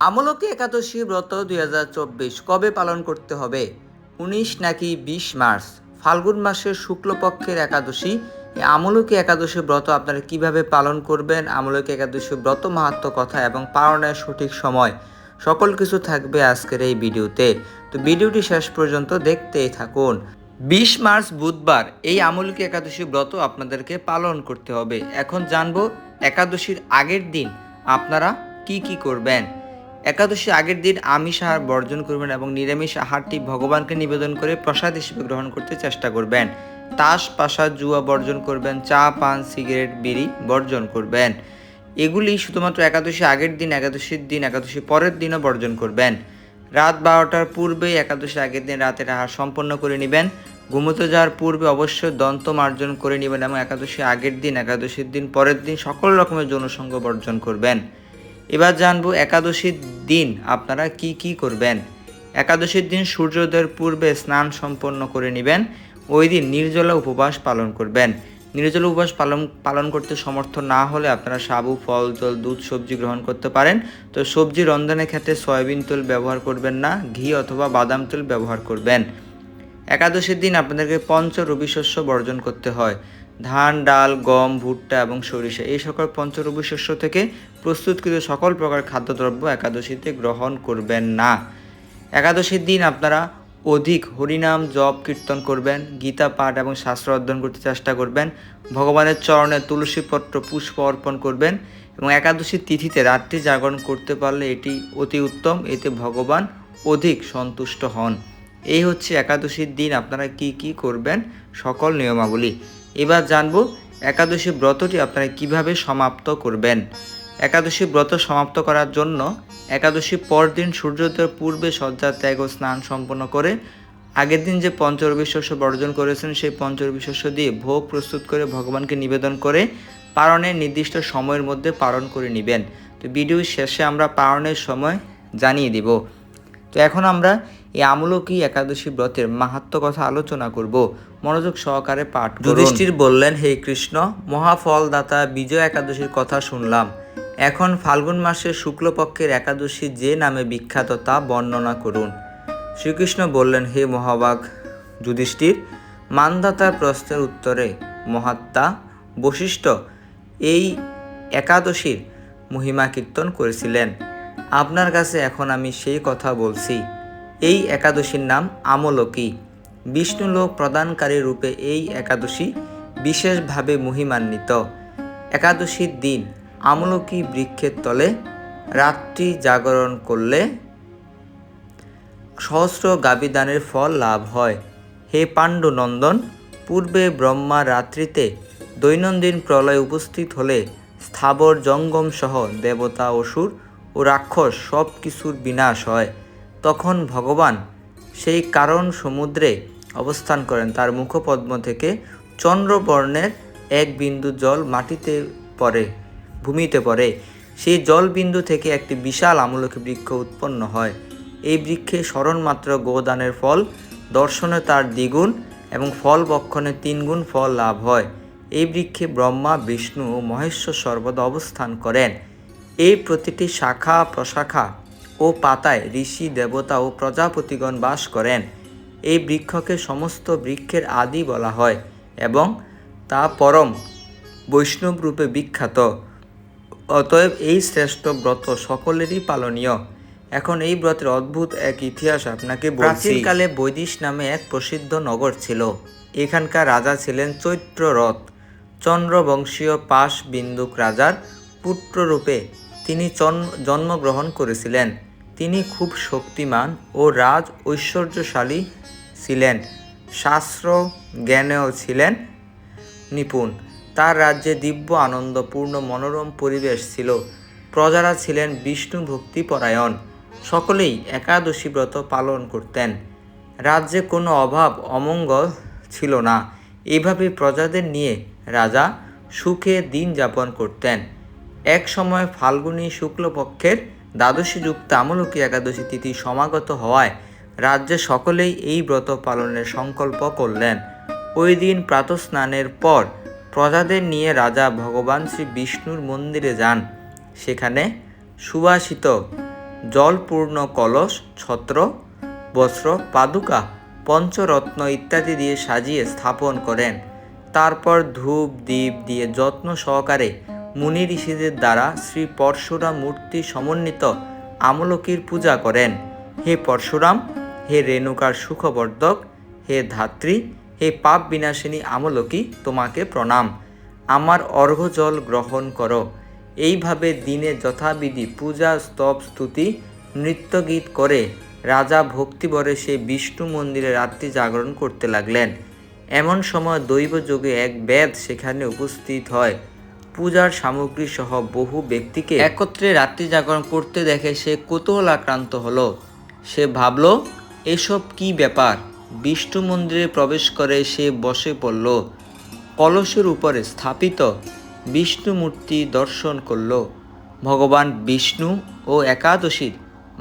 আমলকি একাদশী ব্রত দুই হাজার চব্বিশ কবে পালন করতে হবে? উনিশ নাকি বিশ মার্চ? ফাল্গুন মাসের শুক্লপক্ষের একাদশী। আমলকি একাদশী ব্রত আপনারা কীভাবে পালন করবেন? আমলকি একাদশী ব্রত মাহাত্ম কথা এবং পালনের সঠিক সময়। সকল কিছু থাকবে আজকের এই ভিডিওতে। তো ভিডিওটি শেষ পর্যন্ত দেখতেই থাকুন। বিশ মার্চ বুধবার এই আমলকি একাদশী ব্রত আপনাদেরকে পালন করতে হবে। এখন জানব একাদশীর আগের দিন আপনারা কি কি করবেন। একাদশী আগের দিন আমিষ আহার বর্জন করবেন এবং নিরামিষ আহারটি ভগবানকে নিবেদন করে প্রসাদ হিসেবে গ্রহণ করতে চেষ্টা করবেন। তাস, পাশা, জুয়া বর্জন করবেন, চা, পান, সিগারেট, বিড়ি বর্জন করবেন। এগুলি শুধুমাত্র একাদশী আগের দিন, একাদশীর দিন, একাদশী পরের দিনও বর্জন করবেন। রাত বারোটার পূর্বেই একাদশী আগের দিন রাতের আহার সম্পন্ন করে নেবেন। ঘুমোতে যাওয়ার পূর্বে অবশ্যই দন্ত মার্জন করে নেবেন এবং একাদশী আগের দিন, একাদশীর দিন পরের দিন সকল রকমের যৌনসঙ্গ বর্জন করবেন। এবার জানব একাদশীর দিন, আপনারা কি কি করবেন? একাদশীর দিন সূর্যোদয়ের পূর্বে স্নান সম্পন্ন করে নেবেন, ওই দিন নির্জলা উপবাস পালন করবেন। নির্জলা উপবাস পালন পালন করতে সমর্থ না হলে আপনারা সাবু, ফল, জল, দুধ, সবজি গ্রহণ করতে পারেন। তো সবজি রন্ধনের ক্ষেত্রে সয়াবিন তেল ব্যবহার করবেন না, ঘি অথবা বাদাম তেল ব্যবহার করবেন। একাদশীর দিন আপনাদেরকে পঞ্চ রবি শস্য বর্জন করতে হয়। ধান, ডাল, গম, ভুট্টা এবং সরিষা। এই সকল পঞ্চরবি শস্য থেকে প্রস্তুতকৃত সকল প্রকার খাদ্যদ্রব্য একাদশীতে গ্রহণ করবেন না। একাদশীর দিন আপনারা অধিক হরিনাম, জপ, কীর্তন করবেন, গীতা পাঠ এবং শাস্ত্র অধ্যয়ন করতে চেষ্টা করবেন, ভগবানের চরণে তুলসীপত্র পুষ্প অর্পণ করবেন এবং একাদশীর তিথিতে রাত্রি জাগরণ করতে পারলে এটি অতি উত্তম, এতে ভগবান অধিক সন্তুষ্ট হন। এই হচ্ছে একাদশীর দিন, আপনারা কি কি করবেন? সকল নিয়মাবলী। এবার জানব একাদশী ব্রতটি আপনারা কীভাবে সমাপ্ত করবেন। একাদশী ব্রত সমাপ্ত করার জন্য একাদশী পরদিন সূর্যোদয়ের পূর্বে শয্যা ত্যাগ ও স্নান সম্পন্ন করে, আগের দিন যে পঞ্চরবি শস্য বর্জন করেছেন সেই পঞ্চরবি শস্য দিয়ে ভোগ প্রস্তুত করে ভগবানকে নিবেদন করে পারণের নির্দিষ্ট সময়ের মধ্যে পালন করে নেবেন। তো ভিডিওর শেষে আমরা পারণের সময় জানিয়ে দিব। তো এখন আমরা এই আমলকি একাদশী ব্রতের মাহাত্ম কথা আলোচনা করব। মনোযোগ সহকারে পাঠ যুধিষ্ঠির বললেন, হে কৃষ্ণ, মহাফলদাতা বিজয় একাদশীর কথা শুনলাম। এখন ফাল্গুন মাসের শুক্লপক্ষের একাদশী যে নামে বিখ্যাত তা বর্ণনা করুন। শ্রীকৃষ্ণ বললেন, হে মহাবাগ যুধিষ্ঠির মানদাতার প্রশ্নের উত্তরে মহাত্মা বশিষ্ঠ এই একাদশীর মহিমা কীর্তন করেছিলেন। আপনার কাছে এখন আমি সেই কথা বলছি। এই একাদশীর নাম আমলকি। বিষ্ণুলোক প্রদানকারী রূপে এই একাদশী বিশেষভাবে মহিমান্বিত। একাদশীর দিন আমলকি বৃক্ষের তলে রাত্রি জাগরণ করলে সহস্র গাবিদানের ফল লাভ হয়। হে পাণ্ডুনন্দন, পূর্বে ব্রহ্মা রাত্রিতে দৈনন্দিন প্রলয় উপস্থিত হলে স্থাবর জঙ্গম সহ দেবতা, অসুর ও রাক্ষস সব কিছুর বিনাশ হয়। তখন ভগবান সেই কারণ সমুদ্রে অবস্থান করেন। তার মুখপদ্ম থেকে চন্দ্রবর্ণের এক বিন্দু জল মাটিতে পড়ে, ভূমিতে পড়ে। সেই জলবিন্দু থেকে একটি বিশাল আমলকি বৃক্ষ উৎপন্ন হয়। এই বৃক্ষে স্মরণমাত্র গোদানের ফল, দর্শনে তার দ্বিগুণ এবং ফল বক্ষণে তিনগুণ ফল লাভ হয়। এই বৃক্ষে ব্রহ্মা, বিষ্ণু ও মহেশ্বর সর্বদা অবস্থান করেন। এই প্রতিটি শাখা প্রশাখা ও পাতায় ঋষি, দেবতা ও প্রজাপতিগণ বাস করেন। এই বৃক্ষকে সমস্ত বৃক্ষের আদি বলা হয় এবং তা পরম বৈষ্ণব রূপে বিখ্যাত। অতএব এই শ্রেষ্ঠ ব্রত সকলেরই পালনীয়। এখন এই ব্রতের অদ্ভুত এক ইতিহাস আপনাকে প্রাচীনকালে বৈদিশ নামে এক প্রসিদ্ধ নগর ছিল। এখানকার রাজা ছিলেন চৈত্ররথ চন্দ্রবংশীয় পাশ বিন্দুক রাজার পুত্ররূপে তিনি জন- জন্মগ্রহণ করেছিলেন। তিনি খুব শক্তিমান ও রাজ ঐশ্বর্যশালী ছিলেন শাস্ত্র জ্ঞানেও ছিলেন নিপুণ। তার রাজ্যে দিব্য আনন্দপূর্ণ মনোরম পরিবেশ ছিল। প্রজারা ছিলেন বিষ্ণু ভক্তিপরায়ণ, সকলেই একাদশী ব্রত পালন করতেন। রাজ্যে কোনো অভাব, অমঙ্গল ছিল না। এইভাবে প্রজাদের নিয়ে রাজা সুখে দিন যাপন করতেন। এক সময় ফাল্গুনী শুক্লপক্ষের দ্বাদশী যুক্ত আমলকী একাদশী তিথি সমাগত হওয়ায় রাজ্যে সকলেই এই ব্রত পালনের সংকল্প করলেন। ওই দিন প্রাতঃস্নানের পর প্রজাদের নিয়ে রাজা ভগবান শ্রী বিষ্ণুর মন্দিরে যান। সেখানে সুবাসিত জলপূর্ণ কলস, ছত্র, বস্ত্র, পাদুকা, পঞ্চরত্ন ইত্যাদি দিয়ে সাজিয়ে স্থাপন করেন। তারপর ধূপ দ্বীপ দিয়ে যত্ন সহকারে মুনি ঋষিদের দ্বারা শ্রী পরশুরাম মূর্তি সমন্বিত আমলকির পূজা করেন। হে পরশুরাম, হে রেণুকার সুখবর্ধক, হে ধাত্রী, হে পাপ বিনাশিনী আমলকি, তোমাকে প্রণাম। আমার অর্ঘ্য জল গ্রহণ করো। এইভাবে দিনে যথাবিধি পূজা, স্তব, স্তুতি, নৃত্যগীত করে রাজা ভক্তিবরে সেই বিষ্ণু মন্দিরে রাত্রি জাগরণ করতে লাগলেন। এমন সময় দৈব যোগে এক বেদ সেখানে উপস্থিত হয়। পূজার সামগ্রী সহ বহু ব্যক্তিকে একত্রে রাত্রি জাগরণ করতে দেখে সে কৌতূহল আক্রান্ত হলো। সে ভাবল, এসব কি ব্যাপার? বিষ্ণু মন্দিরে প্রবেশ করে সে বসে পড়ল, কলসের উপরে স্থাপিত। বিষ্ণু মূর্তি দর্শন করল। ভগবান বিষ্ণু ও একাদশীর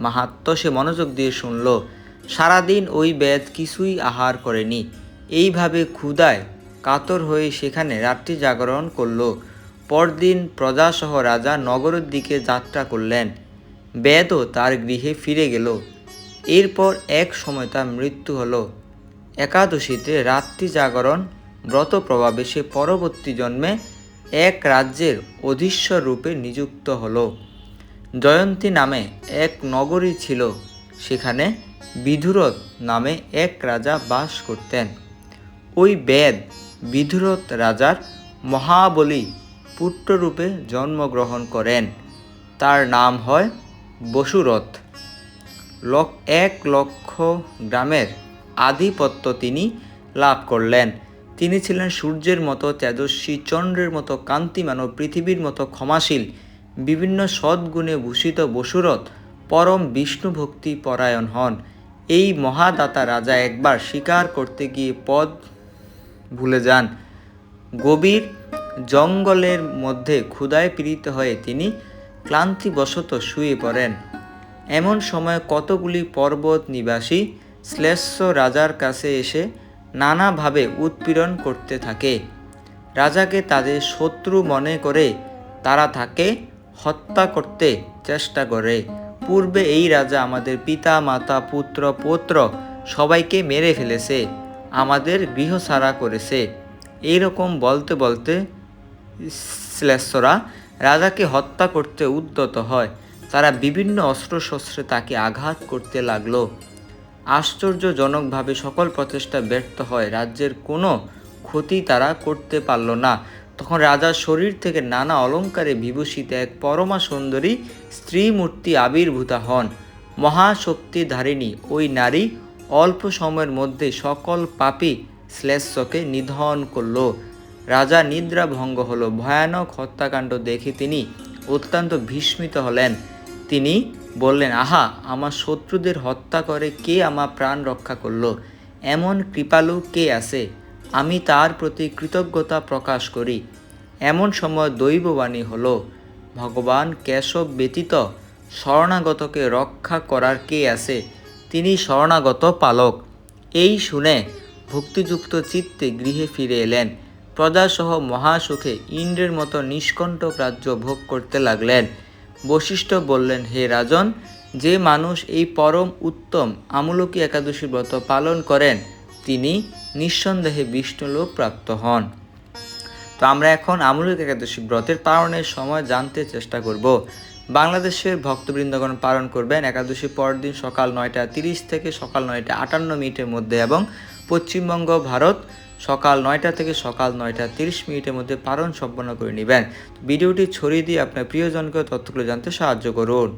মাহাত্ম সে মনোযোগ দিয়ে শুনল। সারাদিন ওই বেদ কিছুই আহার করেনি। এইভাবে ক্ষুধায় কাতর হয়ে সেখানে রাত্রি জাগরণ করল। পরদিন প্রজাসহ রাজা নগরের দিকে যাত্রা করলেন। বেদও তার গৃহে ফিরে গেল। এরপর এক সময় তার মৃত্যু হলো। একাদশীতে রাত্রি জাগরণ, ব্রত প্রভাবে সে পরবর্তী জন্মে এক রাজ্যের অধীশ্বর রূপে নিযুক্ত হলো। জয়ন্তী নামে এক নগরী ছিল। সেখানে বিধুরথ নামে এক রাজা বাস করতেন। ওই বেদ বিধুরথ রাজার মহাবলী পুত্ররূপে জন্মগ্রহণ করেন। তার নাম হয় বসুরথ। লক এক লক্ষ গ্রামের আধিপত্য তিনি লাভ করলেন। তিনি ছিলেন সূর্যের মতো তেজস্বী চন্দ্রের মতো কান্তিমান ও পৃথিবীর মতো ক্ষমাশীল, বিভিন্ন সদ্গুণে ভূষিত বসুরথ পরম বিষ্ণু ভক্তি পরায়ণ হন। এই মহাদাতা রাজা একবার শিকার করতে গিয়ে পদ ভুলে যান। গভীর জঙ্গলের মধ্যে ক্ষুধায় পীড়িত হয়ে তিনি ক্লান্তিবশত শুয়ে পড়েন। এমন সময় কতগুলি পর্বত নিবাসী শ্লেষ্য রাজার কাছে এসে নানাভাবে উৎপীড়ন করতে থাকে। রাজাকে তাদের শত্রু মনে করে তারা তাকে হত্যা করতে চেষ্টা করে। পূর্বে এই রাজা আমাদের পিতা মাতা পুত্র, পৌত্র সবাইকে মেরে ফেলেছে, আমাদের গৃহ করেছে। এইরকম বলতে বলতে শ্লেষরা রাজাকে হত্যা করতে উদ্যত হয়। তারা বিভিন্ন অস্ত্রশস্ত্রে তাকে আঘাত করতে লাগল। আশ্চর্যজনকভাবে সকল প্রচেষ্টা ব্যর্থ হয়। রাজ্যের কোনো ক্ষতি তারা করতে পারল না। তখন রাজার শরীর থেকে নানা অলঙ্কারে বিভূষিত এক পরমা সুন্দরী স্ত্রী মূর্তি আবির্ভূতা হন। মহাশক্তিধারিণী, ওই নারী অল্প সময়ের মধ্যে সকল পাপী শ্লেষকে নিধন করল। রাজা নিদ্রা ভঙ্গ হলো ভয়ানক হত্যাকাণ্ড দেখে তিনি অত্যন্ত বিস্মিত হলেন। তিনি বললেন, আহা, আমার শত্রুদের হত্যা করে কে আমার প্রাণ রক্ষা করল? এমন কৃপালু কে আছে? আমি তার প্রতি কৃতজ্ঞতা প্রকাশ করি। এমন সময় দৈববাণী হল, ভগবান কেশব ব্যতীত শরণাগতকে রক্ষা করার কে আছে? তিনি শরণাগত পালক। এই শুনে ভক্তিযুক্ত চিত্তে গৃহে ফিরে এলেন। প্রজাসহ মহাসুখে ইন্দ্রের মতো নিষ্কণ্টক রাজ্য ভোগ করতে লাগলেন। বশিষ্ঠ বললেন, হে রাজন, যে মানুষ এই পরম উত্তম আমলকী একাদশী ব্রত পালন করেন, তিনি নিঃসন্দেহে বিষ্ণুলোক প্রাপ্ত হন। তো আমরা এখন আমলক একাদশী ব্রতের পালনের সময় জানতে চেষ্টা করব। বাংলাদেশের ভক্তবৃন্দগণ পালন করবেন একাদশী পরদিন সকাল নয়টা তিরিশ থেকে সকাল নয়টা আটান্ন মিনিটের মধ্যে এবং পশ্চিমবঙ্গ, ভারত সকাল নয়টা থেকে সকাল নয়টা তিরিশ মিনিটের মধ্যে পারণ সম্পন্ন করে নেবেন। ভিডিওটি ছড়িয়ে দিয়ে আপনার প্রিয়জনকে তথ্যগুলো জানতে সাহায্য করুন।